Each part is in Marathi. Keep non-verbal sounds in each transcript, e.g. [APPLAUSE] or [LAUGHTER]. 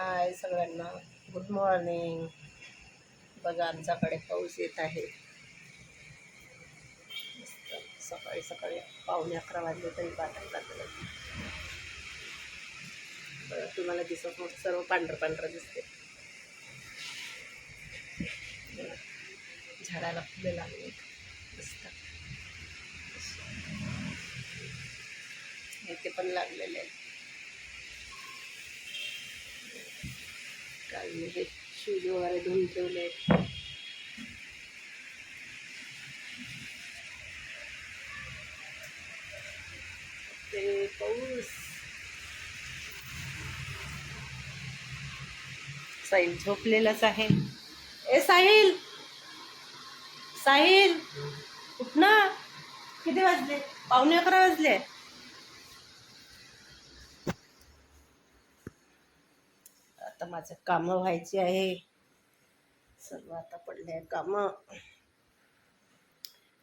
हाय सगळ्यांना. गुड मॉर्निंग बघा आमच्याकडे पाऊस येत आहे. सकाळी सकाळी पावणे अकरा वाजले तरी बाटल लागलं तुम्हाला दिसत मग सर्व पांढरं पांढरं दिसते झाडाला फुले लागले. मस्त. इथे पण लागलेले आहेत. काल हे शूज वगैरे धुवून ठेवले. ते पाऊस. साहिल झोपलेलाच आहे. ए साहिल! साहिल! उठ ना. किती वाजले? पावणे अकरा वाजले. माझं कामं व्हायची आहे. सर्व आता पडले आहे कामं.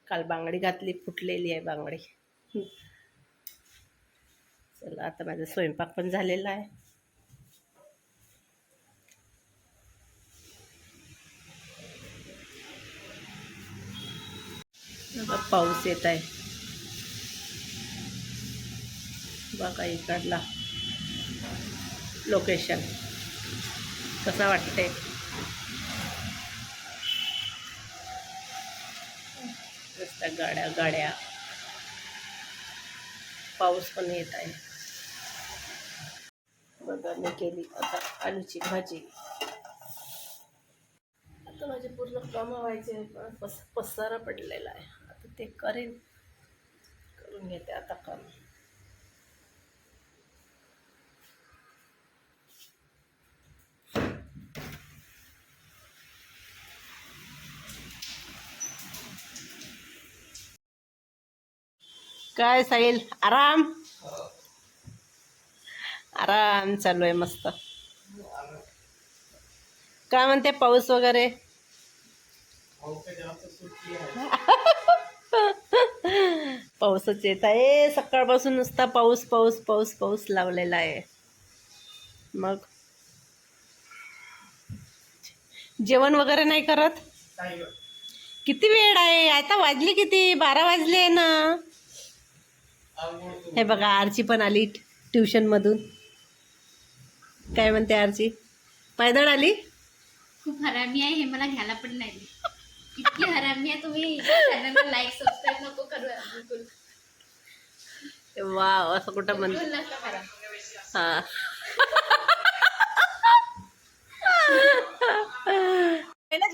काल बांगडी घातली फुटलेली आहे बांगडी. चला आता माझा स्वयंपाक पण झालेला आहे. पाऊस येत आहे. बघा इकडला. लोकेशन कसं वाटते रस्त्या गाड्या गाड्या. पाऊस पण येत आहे. बघा मी केली आता आलूची भाजी. आता माझे पूर्ण कामं व्हायचे पण पस पसारा पडलेला आहे. आता ते करेन. करून घेते आता काम. काय साहिल? आराम? आराम चालू आहे मस्त. काय म्हणते पाऊस वगैरे? [LAUGHS] पाऊसच येत आहे. सकाळपासून नुसता पाऊस पाऊस पाऊस पाऊस लावलेला आहे. मग? जेवण वगैरे नाही करत. किती वेळ आहे? आता वाजली किती? बारा वाजले ना. हे बघा आरची पण आली ट्युशनमधून. काय म्हणते आरची? पायदळ आली? खूप हरामी आहे हे मला घ्यायला पण नाही इतकी हरामी आहे तुम्ही. लाईक सबस्क्राईब नको करू. बिलकुल. वा असं कुठं म्हण हा.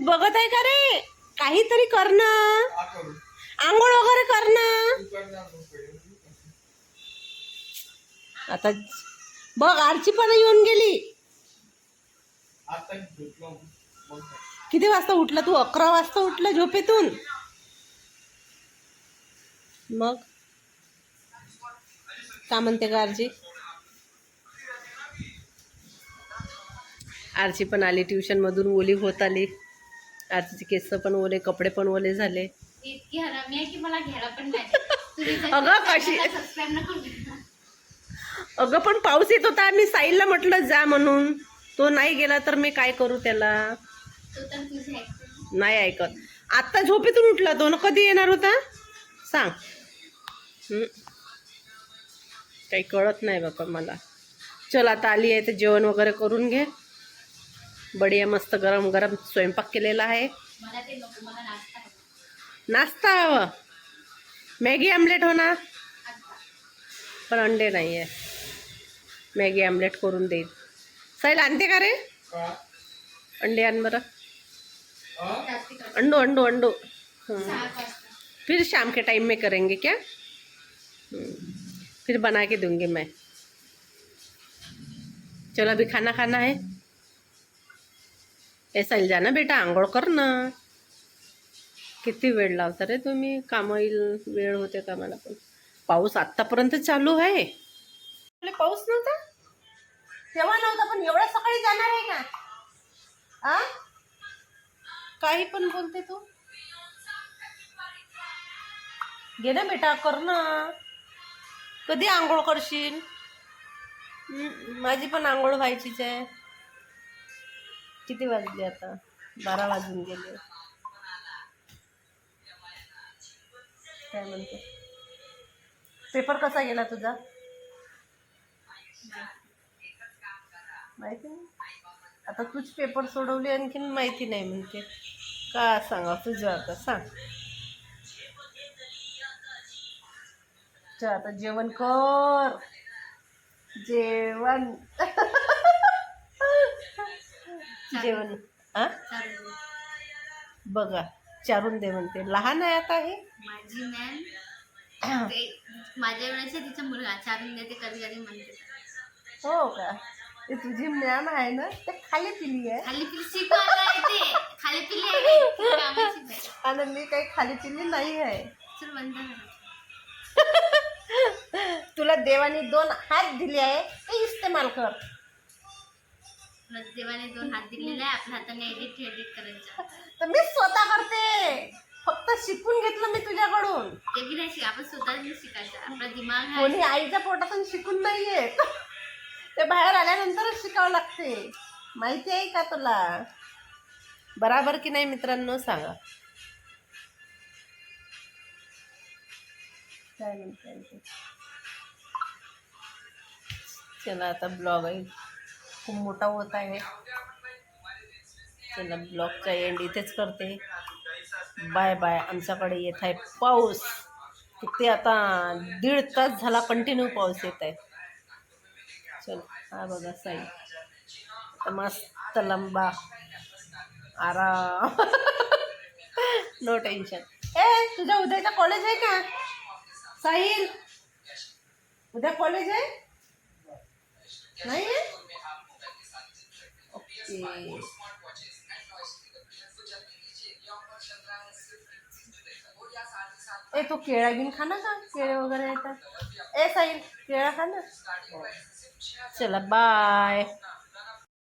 बघत आहे का रे? काहीतरी करणं. आंघोळ वगैरे करणं. आता बघ आरची पण येऊन गेली. किती वाजता उठला तू? अकरा वाजता उठला झोपेतून. मग? का म्हणते का आरची? आरची पण आली ट्युशनमधून ओली होत आली. आरचीचे केस पण ओले कपडे पण ओले झाले. इतकी हरामी आहे की मला घ्यायला पण नाही. [LAUGHS] अगं, कशी-. अगं पण पाऊस येत होता. मी साईलला म्हटलं जा म्हणून. तो नाही गेला तर मी काय करू त्याला? नाही ऐकत. आत्ता झोपेतून उठला तो. ना कधी येणार होता? सांग. काही कळत नाही बाबा मला. चल आता आली आहे तर जेवण वगैरे करून घे. बढिया मस्त गरम गरम स्वयंपाक केलेला आहे. नाश्ता हवं. मॅगी आमलेट होणार पण अंडे नाही आहे मॅगी आमलेट करून देईल साईल आणते का रे? अंडे आण बरं. अंडो अंडो अंडो. हाँ। फिर शाम के टाइम में करेंगे क्या? फिर बना के दूंगी मैं. चलो अभी खाना खाना है. ऐसा जाना बेटा आंघोळ कर ना. किती वेळ लावता रे तुम्ही? कामं येईल वेळ होते कामाला पण? पाऊस आत्तापर्यंत चालू आहे. पाऊस नव्हता? तेव्हा नव्हता पण एवढ्या सकाळी जाणार आहे का आ? काही पण बोलते तू. घे ना बेटा कर ना. कधी आंघोळ करशील? माझी पण आंघोळ व्हायचीच आहे. किती वाजले आता? बारा वाजून गेले. काय म्हणते? पेपर कसा गेला तुझा? माहिती नाही. आता तूच पेपर सोडवले आणखीन माहिती नाही म्हणते. का सांगा तुझं आता सांग. आता जेवण कर. जेवण. जेवण. बघा चारून दे म्हणते. लहान आहे आता हे? माझी मॅम माझ्या वेळेस तिचा मुलगा. चारून देते कधी कधी म्हणते. हो का? ते तुझी मॅम आहे ना ते खाली पिली आहे. खाली पिली शिकवायला येते. खाली पिली आहे कामाची. आणि मी काही खाली पिली नाही आहे. चल बंद करा. तुला देवाने दोन हात दिले आहे ते इस्तेमाल कर. देवाने दोन हात दिलेले आहे आपल्या हाताने एडिट एडिट करायचं. तर मी स्वतः करते. फक्त शिकून घेतलं मी तुझ्याकडून. ते बी नाही शिक आपण स्वतःच नाही शिकायचं. आपला दिमाग आहे कोणी आईच्या पोटातून शिकून नाहीये. ते बाहेर आल्यानंतरच शिकावं लागते. माहिती आहे का तुला? बराबर की नाही मित्रांनो सांगा. काय म्हणते आणखी? चला आता ब्लॉग आहे. खूप मोठा होत आहे. चला ब्लॉगचा एंड इथेच करते. बाय बाय आमच्याकडे येत आहे पाऊस. किती आता दीड तास झाला कंटिन्यू पाऊस येत आहे. चल हा बघा साई मस्त लंबा आराम नो टेन्शन ए तुझ्या उद्याचा कॉलेज आहे का साहिल उद्या कॉलेज आहे नाही आहे ओके ए तो केळा घेऊन खा ना का केळे वगैरे येतात ए साई केळा खा चला बाय